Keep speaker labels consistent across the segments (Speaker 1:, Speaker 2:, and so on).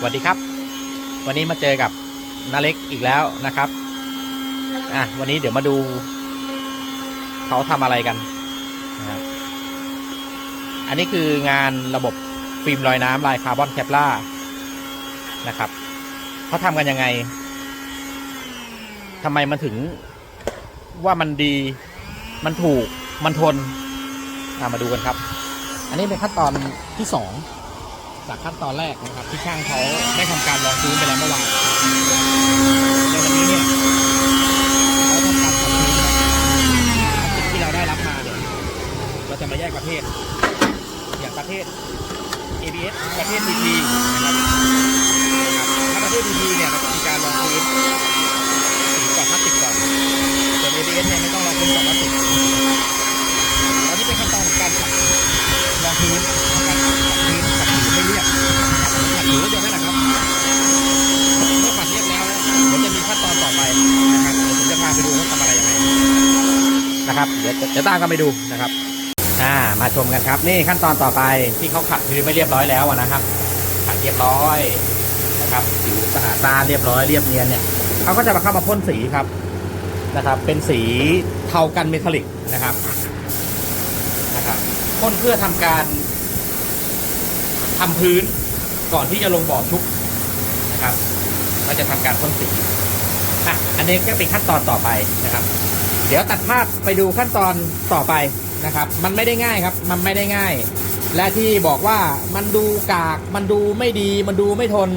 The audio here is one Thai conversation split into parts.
Speaker 1: สวัสดีครับ วันนี้มาเจอกับนาเล็กอีกแล้วนะครับอะวันนี้เดี๋ยวมาดู เขาทำอะไรกันนะครับอันนี้คืองานระบบฟิล์มลอยน้ำลายคาร์บอนแคปล่านะครับเขาทำกันยังไงทำไมมันถึงว่ามันดีมันถูกมันทนอะมาดูกันครับ อันนี้เป็นขั้นตอนที่สอง จากขั้นตอนแรกนะครับ ที่ช่างเขาได้ทำการลองพื้นไปแล้วเมื่อวานในวันนี้เนี่ยเขาทำการทำพื้นนะครับสิ่งที่เราได้รับมาเนี่ยเราจะมาแยกประเภท อย่างประเภท ABS ประเภท PP นะครับถ้าประเภท PP เนี่ยเราจะมีการลองพื้นสีก่อนพลาสติกก่อนส่วน ABS เนี่ยไม่ต้องลองพื้นก่อนพลาสติกตอนนี้เป็นขั้นตอนของการขัดรองพื้นนะครับ ขัดผิวแล้วเดียวนั่นแหละครับ เมื่อขัดเรียบแล้วเดี๋ยวจะมีขั้นตอนต่อไปนะครับเดี๋ยวผมจะพาไปดูว่าทำอะไรยังไงนะครับ เดี๋ยวจะตามกันไปดูนะครับ อ่า มาชมกันครับ นี่ขั้นตอนต่อไปที่เขาขัดพื้นไม่เรียบร้อยแล้วนะครับ ขัดเรียบร้อยนะครับผิวสะอาดตาเรียบร้อยเรียบเนียนเนี่ยเขาก็จะมาเข้ามาพ่นสีครับนะครับ เป็นสีเทากันเมทัลลิกนะครับนะครับพ่นเพื่อทำการ ทำพื้นก่อนที่จะลงบ่อชุบนะครับ เราจะทำการพ่นสีอะอันนี้ก็เป็นขั้นตอนต่อไปนะครับ เดี๋ยวตัดภาพไปดูขั้นตอนต่อไปนะครับ มันไม่ได้ง่ายครับ มันไม่ได้ง่าย และที่บอกว่ามันดูกาก มันดูไม่ดี มันดูไม่ทน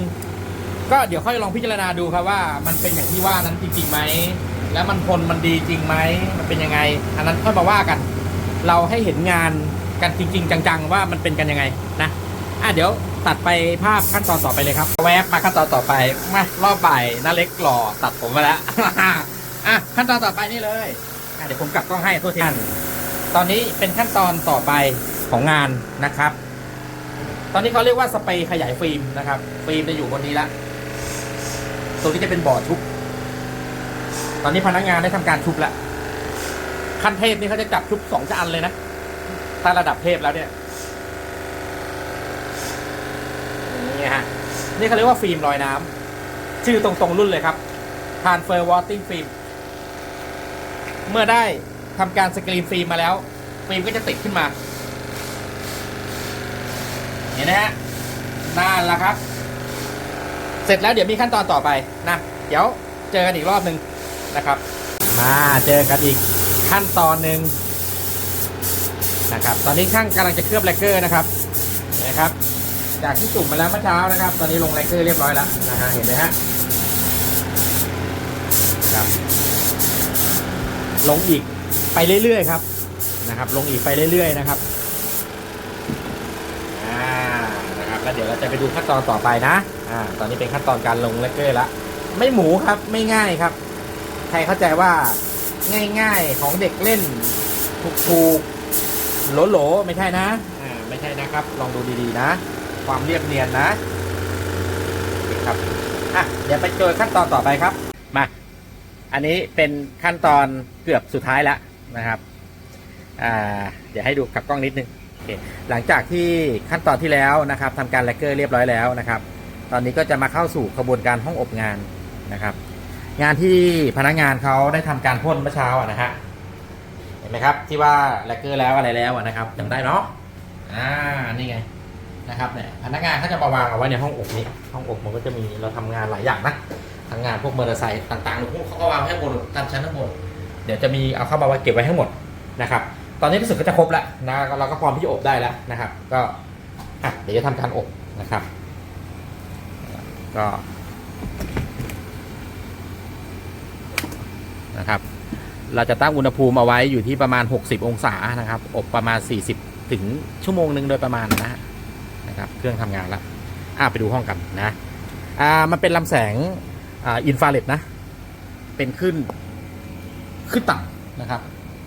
Speaker 1: ก็เดี๋ยวค่อยลองพิจารณาดูครับว่า มันเป็นอย่างที่ว่านั้นจริงๆไหม แล้วมันทนมันดีจริงไหม มันเป็นยังไง อันนั้นค่อยมาว่ากัน เราให้เห็นงานกันจริง ๆ จังๆ ว่ามันเป็นกันยังไงนะ อะเดี๋ยวตัดไปภาพขั้นตอนต่อไปเลยครับ แวบมาขั้นตอนต่อไปมารอบบ่ายน้าเล็กหล่อตัดผมมาแล้วอะขั้นตอนต่อไปนี่เลยอะเดี๋ยวผมกลับกล้องให้ทษทีท่านตอนนี้เป็นขั้นตอนต่อไปของงานนะครับ ตอนนี้เขาเรียกว่าสเปรย์ขยายฟิล์มนะครับ ฟิล์มจะอยู่บนนี้ละตรงนี้จะเป็นบ่อชุบตอนนี้พนักงานได้ทำการชุบแล้วขั้นเทพนี่เขาจะจับชุบสองจานเลยนะถ้าระดับเทพแล้วเนี่ย นี่ฮะ นี่เขาเรียกว่าฟิล์มลอยน้ำชื่อตรงๆรุ่นเลยครับ Transfer Watting Film เมื่อได้ทำการสกรีนฟิล์มมาแล้วฟิล์มก็จะติดขึ้นมา เห็นไหมฮะนั่นแหละครับ เสร็จแล้วเดี๋ยวมีขั้นตอนต่อไปนะ เดี๋ยวเจอกันอีกรอบหนึ่งนะครับ มาเจอกันอีกขั้นตอนหนึ่งนะครับ ตอนนี้ช่างกำลังจะเคลือบแลกเกอร์นะครับนไหมครับ จากที่จุ่มมาแล้วเมื่อเช้านะครับ ตอนนี้ลงแลกเกอร์เรียบร้อยแล้วนะฮะเห็นไหมฮะครับ ลงอีกไปเรื่อยๆครับนะครับ ลงอีกไปเรื่อยๆนะครับอ่านะครับแล้วเดี๋ยวเราจะไปดูขั้นตอนต่อไปนะอ่าตอนนี้เป็นขั้นตอนการลงแลกเกอร์ละไม่หมูครับไม่ง่ายครับ ใครเข้าใจว่าง่ายๆของเด็กเล่นถูกๆโหลๆไม่ใช่นะ อ่า ไม่ใช่นะครับ ลองดูดีๆนะ ความเรียบเนียนนะครับอะเดี๋ยวไปเจอขั้นตอนต่อไปครับมาอันนี้เป็นขั้นตอนเกือบสุดท้ายแล้วนะครับอ่าเดี๋ยวให้ดูกับกล้องนิดนึงโอเคหลังจากที่ขั้นตอนที่แล้วนะครับทำการแลกเกอร์เรียบร้อยแล้วนะครับ ตอนนี้ก็จะมาเข้าสู่กระบวนการห้องอบงานนะครับ งานที่พนักงานเขาได้ทำการพ่นเมื่อเช้าอะนะฮะเห็นไหมครับที่ว่าแลกเกอร์แล้วอะไรแล้วนะครับจำได้เนาะอ่านี่ไง นะครับเนี่ยพนักงานเขาจะมาวางเอาไว้ในห้องอบนี้ห้องอบมันก็จะมีเราทำงานหลายอย่างนะทำงานพวกมอเตอร์ไซค์ต่างๆหรือพวกเขาก็วางให้หมดตามชั้นทั้งหมดเดี๋ยวจะมีเอาเข้ามาไว้เก็บไว้ให้หมดนะครับตอนนี้รู้สึกก็จะครบแล้วนะเราก็พร้อมที่จะอบได้แล้วนะครับ ก็อะเดี๋ยวจะทำการอบนะครับ ก็นะครับ เราจะตั้งอุณหภูมิเอาไว้อยู่ที่ประมาณ 60 องศานะครับ อบประมาณ 40 ถึงชั่วโมงหนึ่งโดยประมาณนะฮะ นะครับเครื่องทำงานแล้วอะไปดูห้องกันนะอ่ามันเป็นลำแสงอ่าอินฟราเรดนะ เป็นขึ้นขึ้นต่ำนะครับ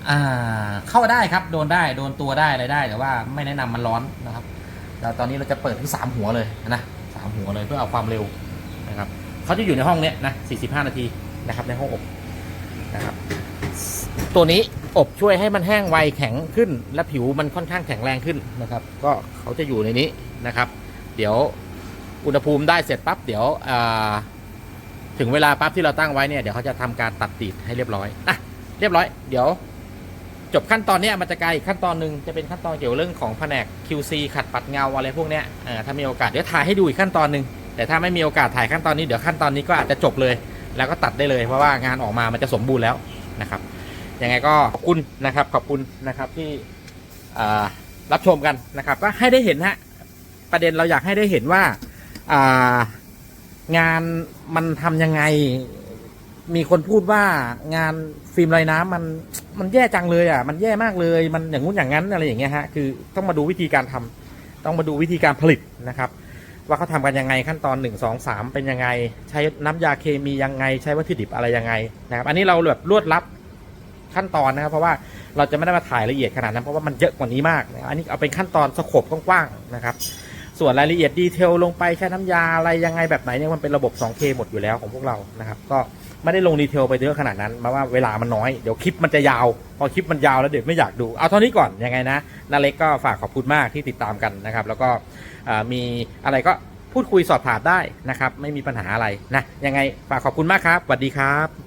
Speaker 1: อ่าเข้าได้ครับโดนได้โดนตัวได้อะไรได้ แต่ว่าไม่แนะนำมันร้อนนะครับแล้วตอนนี้เราจะเปิดที่สามหัวเลยนะสามหัวเลยเพื่อเอาความเร็วนะครับเขาจะอยู่ในห้องเนี้ยนะ45 นาทีนะครับในห้องอบนะครับตัวนี้ อบช่วยให้มันแห้งไวแข็งขึ้น และผิวมันค่อนข้างแข็งแรงขึ้นนะครับ ก็เขาจะอยู่ในนี้นะครับ เดี๋ยวอุณหภูมิได้เสร็จปั๊บเดี๋ยวถึงเวลาปั๊บที่เราตั้งไว้เนี่ยเดี๋ยวเขาจะทำการตัดติดให้เรียบร้อยอะเรียบร้อย เดี๋ยว จบขั้นตอนนี้มันจะกลายอีกขั้นตอนหนึ่งจะเป็นขั้นตอนเกี่ยวกับเรื่องของแผนก QC ขัดปัดเงาอะไรพวกเนี้ยถ้ามีโอกาสเดี๋ยวถ่ายให้ดูอีกขั้นตอนหนึ่งแต่ถ้าไม่มีโอกาสถ่ายขั้นตอนนี้เดี๋ยวขั้นตอนนี้ก็อาจจะจบเลย แล้วก็ตัดได้เลยเพราะว่างานออกมามันจะสมบูรณ์แล้วนะครับ ยังไงก็ขอบคุณนะครับขอบคุณนะครับที่รับชมกันนะครับ ก็ให้ได้เห็นฮะประเด็นเราอยากให้ได้เห็นว่าางานมันทำยังไง มีคนพูดว่างานฟิล์มลอยน้ำมันมันแย่จังเลยอะ มันแย่มากเลย มันอย่างงู้นอย่างนั้นอะไรอย่างเงี้ยฮะ คือต้องมาดูวิธีการทำต้องมาดูวิธีการผลิตนะครับ ว่าเขาทำกันยังไงขั้นตอนหนึ่งสองสามเป็นยังไง ใช้น้ำยาเคมียังไง ใช้วัตถุดิบอะไรยังไงนะครับ อันนี้เราแบบรวดลับ ขั้นตอนนะครับ เพราะว่าเราจะไม่ได้มาถ่ายละเอียดขนาดนั้นเพราะว่ามันเยอะกว่านี้มากนะอันนี้เอาเป็นขั้นตอนสโคปกว้างๆนะครับ ส่วนรายละเอียดดีเทลลงไปใช้น้ำยาอะไรยังไงแบบไหนเนี่ยมันเป็นระบบ 2K หมดอยู่แล้วของพวกเรานะครับ ก็ไม่ได้ลงดีเทลไปเยอะขนาดนั้นมาว่าเวลามันน้อยเดี๋ยวคลิปมันจะยาว พอคลิปมันยาวแล้วเด็กไม่อยากดูเอาเท่านี้ก่อนยังไงนะนาเล็กก็ฝากขอบคุณมากที่ติดตามกันนะครับ แล้วก็มีอะไรก็พูดคุยสอบถามได้นะครับ ไม่มีปัญหาอะไรนะยังไงฝากขอบคุณมากครับสวัสดีครับ